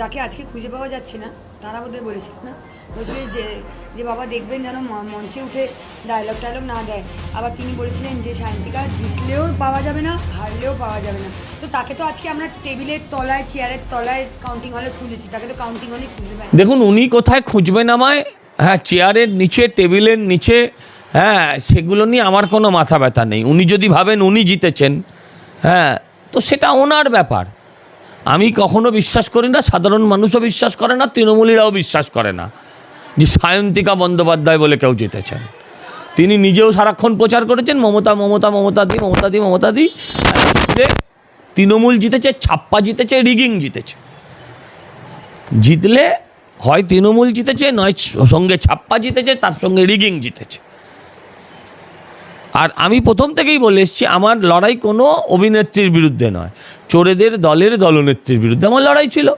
যাকে আজকে খুঁজে পাওয়া যাচ্ছে না, তারা বোধহয় বলেছিল না? বলছিল যে যে বাবা দেখবেন যেন মঞ্চে উঠে ডায়লগ টায়লগ না দেয়। আবার তিনি বলেছিলেন যে, সায়ন্তিকা জিতলেও পাওয়া যাবে না, হারলেও পাওয়া যাবে না। তো তাকে তো আজকে আমরা টেবিলের তলায়, চেয়ারের তলায় কাউন্টিং হলে খুঁজেছি, তাকে তো কাউন্টিং হলে খুঁজে দেখুন, উনি কোথায় খুঁজবেন আমায়? হ্যাঁ চেয়ারের নিচে, টেবিলের নিচে হ্যাঁ সেগুলো নিয়ে আমার কোনো মাথা ব্যথা নেই। উনি যদি ভাবেন উনি জিতেছেন হ্যাঁ তো সেটা ওনার ব্যাপার। আমি কখনো বিশ্বাস করি না, সাধারণ মানুষও বিশ্বাস করে না, তৃণমূলীরাও বিশ্বাস করে না। যে সায়ন্তিকা বন্দ্যোপাধ্যায় বলে কেউ জিতেছেন। তিনি নিজেও সারাক্ষণ প্রচার করেছেন, মমতা মমতা মমতা দি মমতা দি মমতা দি। তৃণমূল জিতেছে, ছাপ্পা জিতেছে, রিগিং জিতেছে। জিতলে হয় তৃণমূল জিতেছে, নয় সঙ্গে ছাপ্পা জিতেছে, তার সঙ্গে রিগিং জিতেছে। আর আমি প্রথম থেকেই বলে এসেছি, আমার লড়াই কোনো অভিনেত্রীর বিরুদ্ধে নয়। চোরেদের দলের দলনেত্রীর বিরুদ্ধে আমার লড়াই ছিল।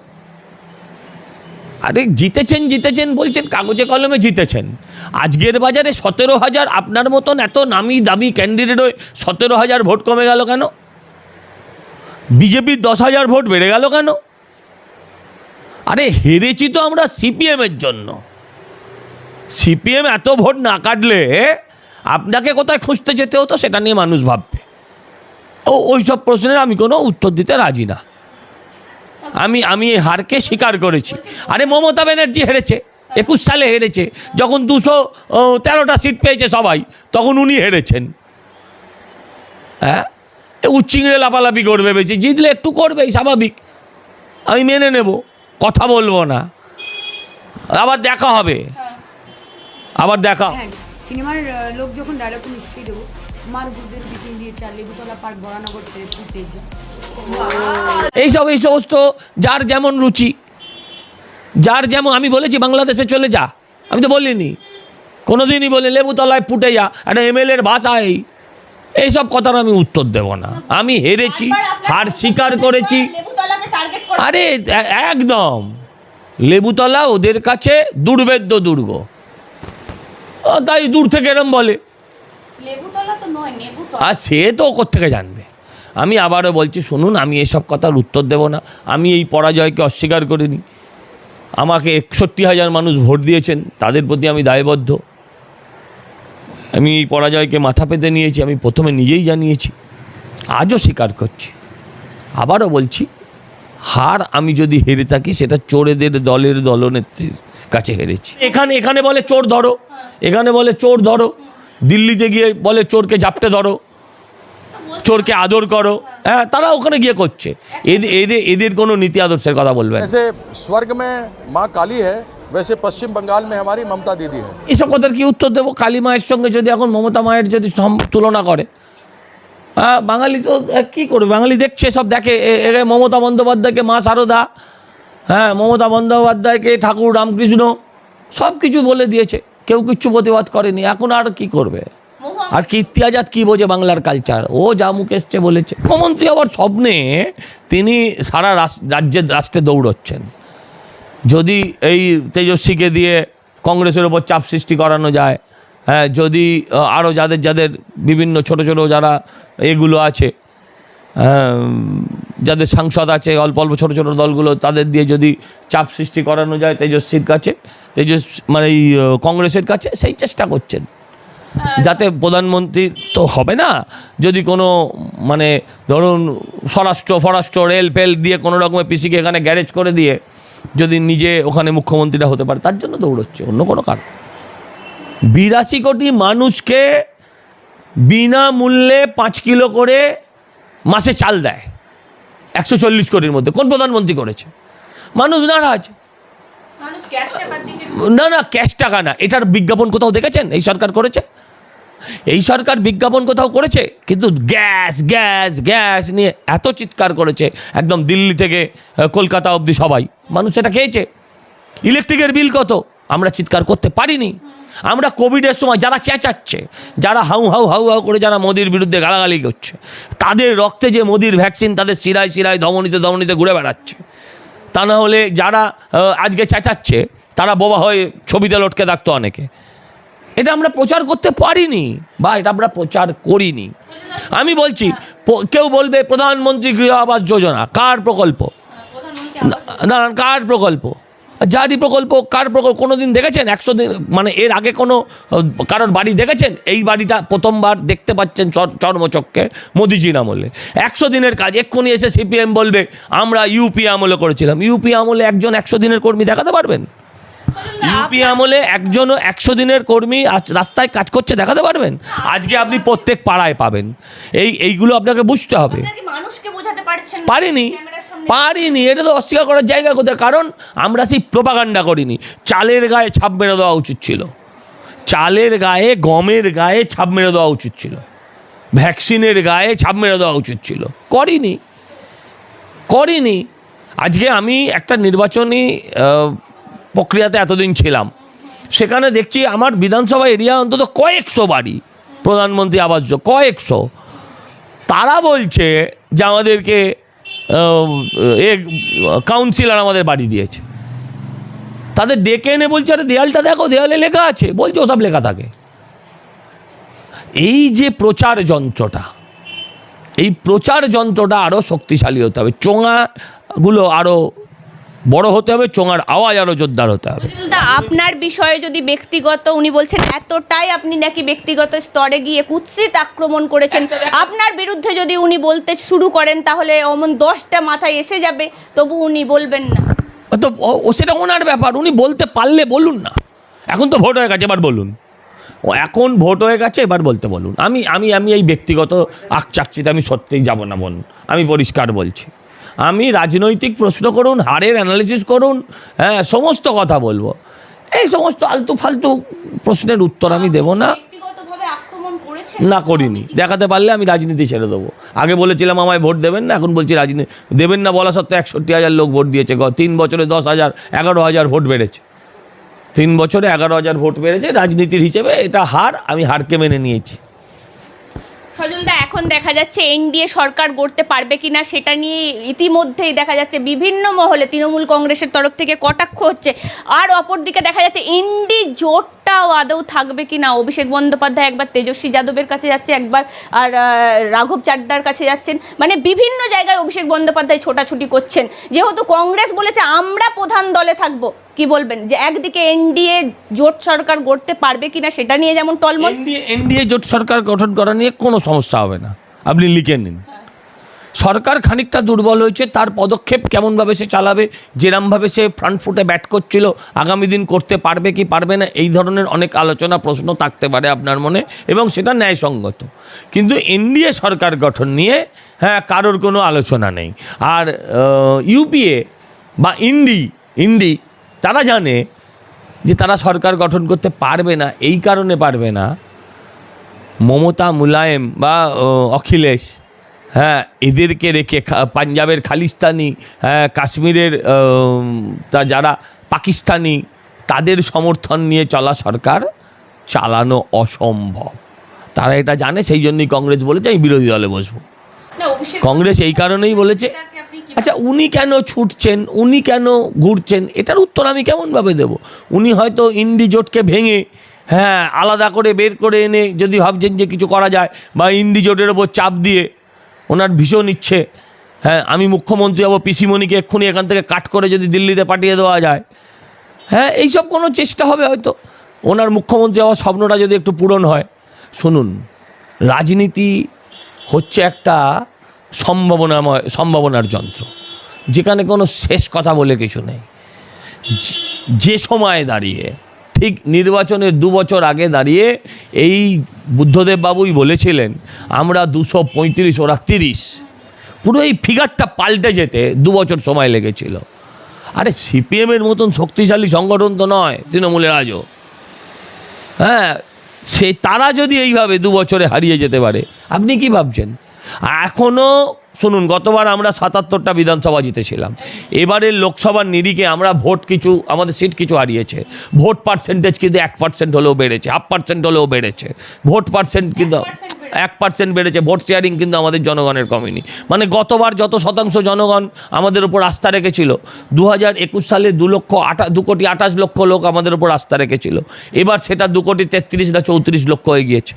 আরে জিতেছেন জিতেছেন বলছেন, কাগজে কলমে জিতেছেন। আজকের বাজারে সতেরো হাজার আপনার মতন এত নামি দামি ক্যান্ডিডেট হয়ে সতেরো হাজার ভোট কমে গেল কেন? বিজেপির দশ হাজার ভোট বেড়ে গেল কেন? আরে হেরেছি তো আমরা সিপিএমের জন্য। সিপিএম এত ভোট না কাটলে আপনাকে কোথায় খুঁজতে যেতে হতো সেটা নিয়ে মানুষ ভাববে। ও ওই সব প্রশ্নের আমি কোনো উত্তর দিতে রাজি না। আমি আমি এই হারকে স্বীকার করেছি। আরে মমতা ব্যানার্জি হেরেছে, একুশ সালে হেরেছে, যখন দুশো তেরোটা সিট পেয়েছে সবাই, তখন উনি হেরেছেন। হ্যাঁ? উচ্চিংড়ে লাপালাপি করবে বেশি, জিতলে একটু করবেই, স্বাভাবিক। আমি মেনে নেব, কথা বলব না। আবার দেখা হবে। আবার দেখা। হ্যাঁ। সিনেমার লোক যখন ডায়লগটা নিশ্চয়ই দেবো। মার গুরুদের মিটিং দিয়েছে আর লেবুতলা পার্ক বরানগর ছেড়ে ফুটেজ এইসব এই সমস্ত যার যেমন রুচি যার যেমন আমি বলেছি বাংলাদেশে চলে যা। আমি তো বলিনি। কোনোদিনই বলি লেবুতলায় ফুটে যা একটা এমএলএর ভাষায় এইসব কথার আমি উত্তর দেব না। আমি হেরেছি হার স্বীকার করেছি। লেবুতলাকে টার্গেট করে। আরে একদম। লেবুতলা ওদের কাছে দুর্বেদ্য দুর্গ। তাই দূর থেকে এরম বলে। আর সে তো থেকে জানবে। আমি আবারও বলছি শুনুন আমি এসব কথার উত্তর দেব না। আমি এই পরাজয়কে অস্বীকার করে নিই আমাকে একষট্টি হাজার মানুষ ভোট দিয়েছেন তাদের প্রতি আমি দায়বদ্ধ। আমি এই পরাজয়কে মাথা পেতে নিয়েছি আমি প্রথমে নিজেই জানিয়েছি। আজও স্বীকার করছি। আবারও বলছি হার আমি যদি হেরে থাকি সেটা চোরেদের দলের দলনেত্রীর কাছে হেরেছি। এখানে এখানে বলে চোর ধরো। এখানে বলে চোর ধরো দিল্লিতে গিয়ে বলে চোরকে জাপটে ধরো চোরকে আদর করো হ্যাঁ তারা ওখানে গিয়ে করছে এদের এদের এদের কোনো নীতি আদর্শের কথা বলবেন जैसे स्वर्ग में माँ काली है वैसे पश्चिम बंगाल में हमारी ममता दीदी है এসব কথার কি উত্তর দেবো কালী মায়ের সঙ্গে যদি এখন মমতা মায়ের যদি সম- তুলনা করে হ্যাঁ বাঙালি তো আহ, কী করবে বাঙালি দেখছে সব দেখে এ- এ মমতা বন্দ্যোপাধ্যায়কে মা শারদা হ্যাঁ মমতা বন্দ্যোপাধ্যায়কে ঠাকুর রামকৃষ্ণ সব কিছু বলে দিয়েছে কেউ কিচ্ছু প্রতিবাদ করেনি এখন আর কি করবে? আর কীর্তি আজাদ কী বোঝে বাংলার কালচার ও যা মুখ এসছে বলেছে। মুখ্যমন্ত্রী আবার স্বপ্নে তিনি সারা রাজ্যের রাষ্ট্রে দৌড়চ্ছেন। যদি এই তেজস্বীকে দিয়ে কংগ্রেসের ওপর চাপ সৃষ্টি করানো যায় হ্যাঁ যদি আরও যাদের যাদের বিভিন্ন ছোট ছোট যারা এগুলো আছে যাদের সাংসদ আছে অল্প অল্প ছোটো ছোটো দলগুলো তাদের দিয়ে যদি চাপ সৃষ্টি করানো যায় তেজস্বীর কাছে তেজস মানে এই কংগ্রেসের কাছে সেই চেষ্টা করছেন। যাতে প্রধানমন্ত্রী তো হবে না যদি কোনো মানে ধরুন স্বরাষ্ট্র ফরাষ্ট্র রেল ফেল দিয়ে কোনো রকমের পিসিকে এখানে গ্যারেজ করে দিয়ে যদি নিজে ওখানে মুখ্যমন্ত্রীরা হতে পারে তার জন্য দৌড়চ্ছে অন্য কোনো কারণ। বিরাশি কোটি মানুষকে বিনামূল্যে পাঁচ কিলো করে মাসে চাল দেয় একশো চল্লিশ কোটির মধ্যে। কোন প্রধানমন্ত্রী করেছে? মানুষ নারাজ মানুষ গ্যাস টাকার দিকে না না ক্যাশ টাকা না। এটার বিজ্ঞাপন কোথাও দেখেছেন? এই সরকার করেছে? এই সরকার বিজ্ঞাপন কোথাও করেছে? কিন্তু গ্যাস গ্যাস গ্যাস নিয়ে এত চিৎকার করেছে একদম দিল্লি থেকে কলকাতা অবধি সবাই। মানুষ এটা খেয়েছে। ইলেকট্রিকের বিল কত? আমরা চিৎকার করতে পারিনি। আমরা কোভিডের সময় যারা চেঁচাচ্ছে, যারা হাউ হাউ হাউ হাউ করে যারা মোদির বিরুদ্ধে গালাগালি করছে, তাদের রক্তে যে মোদির ভ্যাকসিন তাদের শিরায় শিরায়, ধমনীতে ধমনীতে ঘুরে বেড়াচ্ছে। তা না হলে যারা আজকে চেঁচাচ্ছে তারা বোবা হয়ে ছবিতে লটকে থাকতো অনেকে। এটা আমরা প্রচার করতে পারিনি বা এটা আমরা প্রচার করিনি। আমি বলছি কেউ বলবে প্রধানমন্ত্রী গৃহ আবাস যোজনা কার প্রকল্প? না দাঁড়ান কার প্রকল্প? যারই প্রকল্প, কার প্রকল্প কোনো দিন দেখেছেন? একশো দিন মানে এর আগে কোনো কারোর বাড়ি দেখেছেন? এই বাড়িটা প্রথমবার দেখতে পাচ্ছেন চর- চর্মচক্ষে মোদিজির আমলে। একশো দিনের কাজ, এক্ষুনি এসে সিপিএম বলবে, আমরা ইউপি আমলে করেছিলাম। ইউপি আমলে একজন একশো দিনের কর্মী দেখাতে পারবেন? ইউপি আমলে একজনও একশো দিনের কর্মী রাস্তায় কাজ করছে দেখাতে পারবেন? আজকে আপনি প্রত্যেক পাড়ায় পাবেন। এই এইগুলো আপনাকে বুঝতে হবে? পারিনি। পারিনি এটা তো অস্বীকার করার জায়গা কোথায়? কারণ আমরা সেই প্রোপাগান্ডা করিনি। চালের গায়ে ছাপ মেরে দেওয়া উচিত ছিল। চালের গায়ে গমের গায়ে ছাপ মেরে দেওয়া উচিত ছিল। ভ্যাকসিনের গায়ে ছাপ মেরে দেওয়া উচিত ছিল। করিনি। করিনি। আজকে আমি একটা নির্বাচনী প্রক্রিয়াতে এতদিন ছিলাম। সেখানে দেখছি আমার বিধানসভা এরিয়া অন্তত কয়েকশো বাড়ি, প্রধানমন্ত্রী আবাস কয়েকশো। তারা বলছে যে আমাদেরকে এ কাউন্সিলর আমাদের বাড়ি দিয়েছে। তাদের ডেকে এনে বলছে, আরে দেয়ালটা দেখো, দেয়ালে লেখা আছে। বলছে, ওসব লেখা থাকে। এই যে প্রচার যন্ত্রটা, এই প্রচার যন্ত্রটা আরও শক্তিশালী হতে হবে। চোঙাগুলো আরও বড় হতে হবে চোঙার আওয়াজ আরও জোরদার হতে হবে। আপনার বিষয়ে যদি ব্যক্তিগত উনি বলছেন এতটাই আপনি নাকি ব্যক্তিগত স্তরে গিয়ে কুৎসিত আক্রমণ করেছেন। আপনার বিরুদ্ধে যদি উনি বলতে শুরু করেন তাহলে অমন দশটা মাথায় এসে যাবে তবু উনি বলবেন না। তো সেটা ওনার ব্যাপার উনি বলতে পারলে বলুন না। এখন তো ভোট হয়ে গেছে এবার বলুন। ও এখন ভোট হয়ে গেছে এবার বলতে বলুন। আমি আমি আমি এই ব্যক্তিগত আকচাকচিতে আমি সত্যিই যাব না বোন আমি পরিষ্কার বলছি। আমি রাজনৈতিক প্রশ্ন করুন হারের অ্যানালিসিস করুন হ্যাঁ সমস্ত কথা বলব। এই সমস্ত আলতু ফালতু প্রশ্নের উত্তর আমি দেব না। না করিনি। দেখাতে পারলে আমি রাজনীতি ছেড়ে দেবো। আগে বলেছিলাম আমায় ভোট দেবেন না এখন বলছি রাজনীতি দেবেন না বলা সত্ত্বেও একষট্টি হাজার লোক ভোট দিয়েছে। গ- তিন বছরে দশ হাজার এগারো হাজার ভোট বেড়েছে। তিন বছরে এগারো হাজার ভোট বেড়েছে। রাজনীতির হিসেবে এটা হার আমি হারকে মেনে নিয়েছি। সজলদা, এখন দেখা যাচ্ছে এনডিএ সরকার গড়তে পারবে কিনা সেটা নিয়ে ইতিমধ্যেই দেখা যাচ্ছে বিভিন্ন মহলে তৃণমূল কংগ্রেসের তরফ থেকে কটাক্ষ হচ্ছে। আর অপরদিকে দেখা যাচ্ছে ইন্ডি জোটটাও আদৌ থাকবে কিনা? অভিষেক বন্দ্যোপাধ্যায় একবার তেজস্বী যাদবের কাছে যাচ্ছে, একবার, আর রাঘব চাড্ডার কাছে যাচ্ছেন। মানে বিভিন্ন জায়গায় অভিষেক বন্দ্যোপাধ্যায় ছোটাছুটি করছেন। যেহেতু কংগ্রেস বলেছে, আমরা প্রধান দলে থাকব। কি বলবেন? যে একদিকে এনডিএ জোট সরকার গড়তে পারবে কিনা সেটা নিয়ে যেমন টলমল এনডিএ জোট সরকার গঠন করা নিয়ে কোনো সমস্যা হবে না। আপনি লিখে নিন। সরকার খানিকটা দুর্বল হয়েছে, তার পদক্ষেপ কেমনভাবে সে চালাবে, যেরমভাবে সে ফ্রন্ট ফুটে ব্যাট করছিল, আগামী দিন করতে পারবে কি পারবে না, এই ধরনের অনেক আলোচনা, প্রশ্ন থাকতে পারে আপনার মনে, এবং সেটা ন্যায়সঙ্গত। কিন্তু এনডিএ সরকার গঠন নিয়ে হ্যাঁ কারোর কোনো আলোচনা নেই। আর ইউপিএ বা ইন্ডি ইন্ডি তারা জানে যে তারা সরকার গঠন করতে পারবে না এই কারণে পারবে না। মমতা মুলায়েম বা অখিলেশ হ্যাঁ এদেরকে রেখে পাঞ্জাবের খালিস্তানি হ্যাঁ কাশ্মীরের তা যারা পাকিস্তানি তাদের সমর্থন নিয়ে চলা সরকার চালানো অসম্ভব। তারা এটা জানে সেই জন্যই কংগ্রেস বলেছে আমি বিরোধী দলে বসবো। কংগ্রেস এই কারণেই বলেছে আচ্ছা উনি কেন ছুটছেন উনি কেন ঘুরছেন এটার উত্তর আমি কেমনভাবে দেব? উনি হয়তো ইন্ডি জোটকে ভেঙে হ্যাঁ আলাদা করে বের করে এনে যদি ভাবছেন যে কিছু করা যায় বা ইন্ডি জোটের ওপর চাপ দিয়ে ওনার ভীষণ ইচ্ছে হ্যাঁ আমি মুখ্যমন্ত্রী হব পিসিমণিকে এক্ষুনি এখান থেকে কাট করে যদি দিল্লিতে পাঠিয়ে দেওয়া যায় হ্যাঁ এইসব কোনো চেষ্টা হবে হয়তো। ওনার মুখ্যমন্ত্রী হওয়ার স্বপ্নটা যদি একটু পূরণ হয় শুনুন রাজনীতি হচ্ছে একটা সম্ভাবনাময়, সম্ভাবনার যন্ত্র। যেখানে কোনো শেষ কথা বলে কিছু নেই। যে- সময়ে দাঁড়িয়ে, ঠিক নির্বাচনের দু বছর আগে দাঁড়িয়ে এই বুদ্ধদেব বাবুই বলেছিলেন, আমরা দুশো পঁয়ত্রিশ, ওরা তিরিশ। পুরো এই ফিগারটা পাল্টে যেতে দু বছর সময় লেগেছিল। আরে সিপিএমের মতন শক্তিশালী সংগঠন তো নয় তৃণমূলের আজও। হ্যাঁ সে, তারা যদি এইভাবে দু বছরে হারিয়ে যেতে পারে, আপনি কি ভাবছেন? এখনও শুনুন গতবার আমরা সাতাত্তরটা বিধানসভা জিতেছিলাম। এবারের লোকসভার নিরিখে আমরা ভোট কিছু আমাদের সিট কিছু হারিয়েছে। ভোট পার্সেন্টেজ কিন্তু এক পার্সেন্ট হলেও বেড়েছে হাফ পার্সেন্ট হলেও বেড়েছে। ভোট পার্সেন্ট কিন্তু এক পার্সেন্ট বেড়েছে। ভোট শেয়ারিং কিন্তু আমাদের জনগণের কমেনি। মানে গতবার যত শতাংশ জনগণ আমাদের উপর আস্থা রেখেছিল দু হাজার একুশ সালে দু লক্ষ আটা দু কোটি আঠাশ লক্ষ লোক আমাদের উপর আস্থা রেখেছিল। এবার সেটা দু কোটি তেত্রিশ না চৌত্রিশ লক্ষ হয়ে গিয়েছে।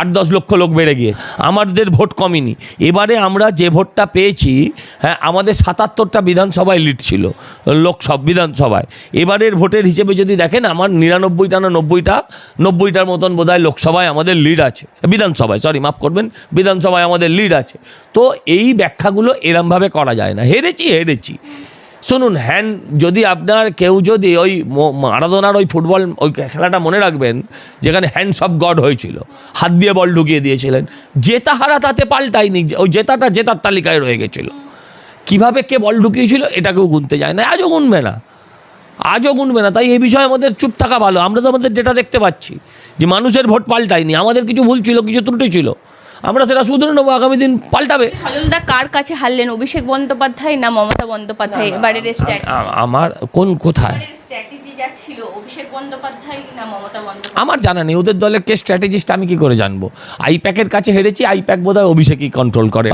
আট দশ লক্ষ লোক বেড়ে গিয়ে। আমাদের ভোট কমেনি। এবারে আমরা যে ভোটটা পেয়েছি হ্যাঁ আমাদের সাতাত্তরটা বিধানসভায় লিড ছিল লোকসভা বিধানসভায়। এবারের ভোটের হিসেবে যদি দেখেন, আমার নিরানব্বইটা না নব্বইটা, নব্বইটার মতন বোধহয় লোকসভায় আমাদের লিড আছে। বিধানসভায় সরি মাফ করবেন, বিধানসভায় আমাদের লিড আছে। তো এই ব্যাখ্যাগুলো এরমভাবে করা যায় না। হেরেছি হেরেছি। শুনুন হ্যান্ড যদি আপনার কেউ যদি ওই মারাদোনার ওই ফুটবল, ওই খেলাটা মনে রাখবেন, যেখানে হ্যান্ডস অফ গড হয়েছিল, হাত দিয়ে বল ঢুকিয়ে দিয়েছিলেন জেতা হারা তাতে পাল্টায়নি ওই জেতাটা জেতার তালিকায় রয়ে গেছিল। কীভাবে কে বল ঢুকিয়েছিল, এটাকেও গুনতে যায় না, আজও গুনবে না। আজও গুনবে না, তাই এই বিষয়ে আমাদের চুপ থাকা ভালো। আমরা তো আমাদের ডেটা দেখতে পাচ্ছি, যে মানুষের ভোট পাল্টায়নি, আমাদের কিছু ভুল ছিল, কিছু ত্রুটি ছিল। আমরা সেটা শুধরে নেব আগামী দিন পাল্টাবে। সজলদা কার কাছে হারলেন? অভিষেক বন্দ্যোপাধ্যায় না মমতা বন্দ্যোপাধ্যায়? এবারের আমার কোন কোথায়? আমার জানা নেই ওদের দলের কে স্ট্র্যাটেজিস্ট আমি কি করে জানব? আইপ্যাকের কাছে হেরেছি আইপ্যাক বোধ হয় অভিষেকই কন্ট্রোল করে।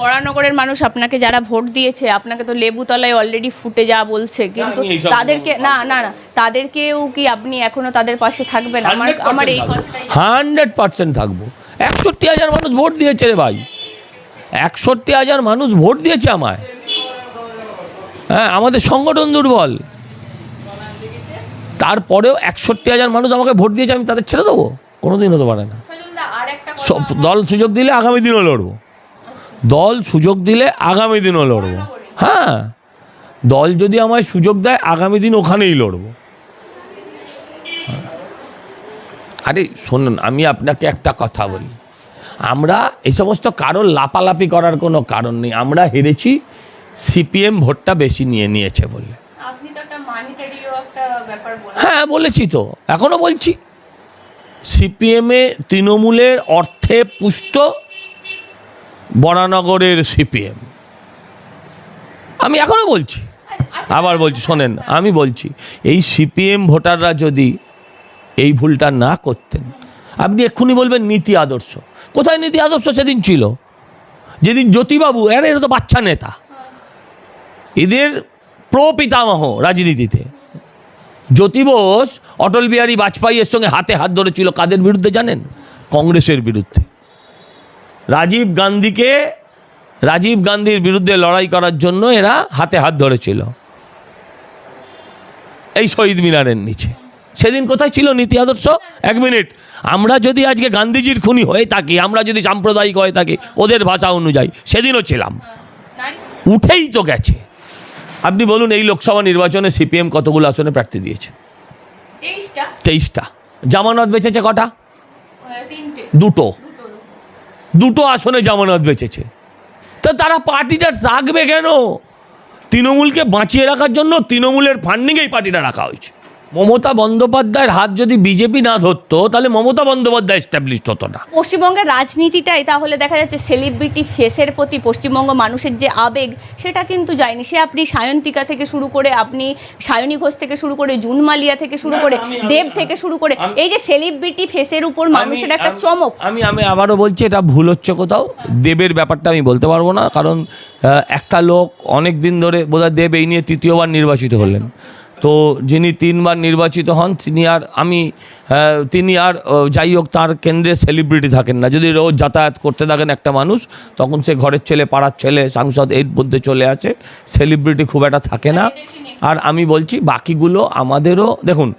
বরানগরের মানুষ আপনাকে যারা ভোট দিয়েছে আপনাকে তো লেবুতলায় অলরেডি ফুটে যা বলছে কিন্তু তাদেরকে না। না না তাদেরকেও কি আপনি এখনও তাদের পাশে থাকবেন? আমার আমার এই হান্ড্রেড পার্সেন্ট থাকব। একষট্টি হাজার মানুষ ভোট দিয়েছে রে ভাই। একষট্টি হাজার মানুষ ভোট দিয়েছে আমায়। হ্যাঁ আমাদের সংগঠন দুর্বল। তারপরেও একষট্টি হাজার মানুষ আমাকে ভোট দিয়েছে আমি তাদের ছেড়ে দেবো? কোনো দিন হতে পারে না। দল সুযোগ দিলে আগামী দিনও লড়বো। দল সুযোগ দিলে আগামী দিনও লড়বো। হ্যাঁ দল যদি আমায় সুযোগ দেয় আগামী দিন ওখানেই লড়বো। আরে শুনুন আমি আপনাকে একটা কথা বলি। আমরা এই সমস্ত কারোর লাপালাপি করার কোনো কারণ নেই। আমরা হেরেছি সিপিএম ভোটটা বেশি নিয়ে নিয়েছে বলে। হ্যাঁ বলেছি তো এখনও বলছি। সিপিএমে তৃণমূলের অর্থে পুষ্ট বরানগরের সিপিএম। আমি এখনও বলছি। আবার বলছি শোনেন আমি বলছি এই সিপিএম ভোটাররা যদি এই ভুলটা না করতেন। আপনি এক্ষুনি বলবেন, নীতি আদর্শ। কোথায় নীতি আদর্শ? সেদিন ছিল। যেদিন জ্যোতিবাবু, এরা এরা তো বাচ্চা নেতা। এদের প্রপিতামহ রাজনীতিতে। জ্যোতি বোস অটল বিহারী বাজপেয়ীর সঙ্গে হাতে হাত ধরেছিল। কাদের বিরুদ্ধে জানেন? কংগ্রেসের বিরুদ্ধে। রাজীব গান্ধীকে, রাজীব গান্ধীর বিরুদ্ধে লড়াই করার জন্য এরা হাতে হাত ধরেছিল। এই শহীদ মিনারের নিচে। সেদিন কোথায় ছিল নীতি আদর্শ? এক মিনিট। আমরা যদি আজকে গান্ধীজির খুনি হয়ে থাকি আমরা যদি সাম্প্রদায়িক হয়ে থাকি ওদের ভাষা অনুযায়ী সেদিনও ছিলাম। উঠেই তো গেছে। আপনি বলুন এই লোকসভা নির্বাচনে সিপিএম কতগুলো আসনে প্রার্থী দিয়েছে? তেইশটা। জামানত বেঁচেছে কটা? দুটো। দুটো দুটো আসনে জামানত বেঁচেছে। তা তারা পার্টিটা রাখবে কেন? তৃণমূলকে বাঁচিয়ে রাখার জন্য তৃণমূলের ফান্ডিংয়েই পার্টিটা রাখা হয়েছে। মমতা বন্দ্যোপাধ্যায়ের হাত যদি বিজেপি না ধরতো তাহলে মমতা বন্দ্যোপাধ্যায় এস্টাবলিশড হতো না। পশ্চিমবঙ্গের রাজনীতিটাই তাহলে দেখা যাচ্ছে সেলিব্রিটি ফেসের প্রতি পশ্চিমবঙ্গ মানুষের যে আবেগ সেটা কিন্তু যায়নি। সে আপনি সায়ন্তিকা থেকে শুরু করে আপনি সায়নী ঘোষ থেকে শুরু করে জুন মালিয়া থেকে শুরু করে দেব থেকে শুরু করে এই যে সেলিব্রিটি ফেসের উপর মানুষের একটা চমক। আমি আমি আবারও বলছি এটা ভুল হচ্ছে কোথাও। দেবের ব্যাপারটা আমি বলতে পারব না কারণ একটা লোক অনেক দিন ধরে বোধহয় দেব এই নিয়ে তৃতীয়বার নির্বাচিত হলেন। তো যিনি তিনবার নির্বাচিত হন, তিনি আর আমি তিনি আর যাই হোক, তার কেন্দ্রে সেলিব্রিটি থাকেন না। যদি রোজ যাতায়াত করতে থাকেন একটা মানুষ, তখন সে ঘরের ছেলে, পাড়ার ছেলে, সাংসদ, এর মধ্যে চলে আসে। সেলিব্রিটি খুব একটা থাকে না। আর আমি বলছি, বাকিগুলো আমাদেরও, দেখুন,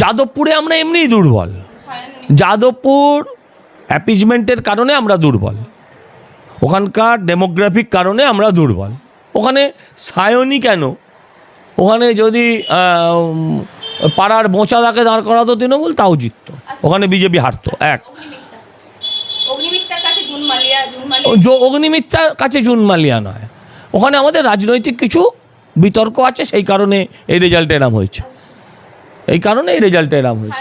যাদবপুরে আমরা এমনিই দুর্বল। যাদবপুর অ্যাপিজমেন্টের কারণে আমরা দুর্বল। ওখানকার ডেমোগ্রাফিক কারণে আমরা দুর্বল। ওখানে সায়নী কেন? ওখানে যদি পাড়ার মোচা বোঁচাদাকে দাঁড় করাতো তৃণমূল তাও জিতত। ওখানে বিজেপি হারতো এক। অগ্নিমিত্রার কাছে জুন মালিয়া নয়। ওখানে আমাদের রাজনৈতিক কিছু বিতর্ক আছে সেই কারণে এই রেজাল্ট এরাম হয়েছে। এই কারণে এই রেজাল্ট এরাম হয়েছে।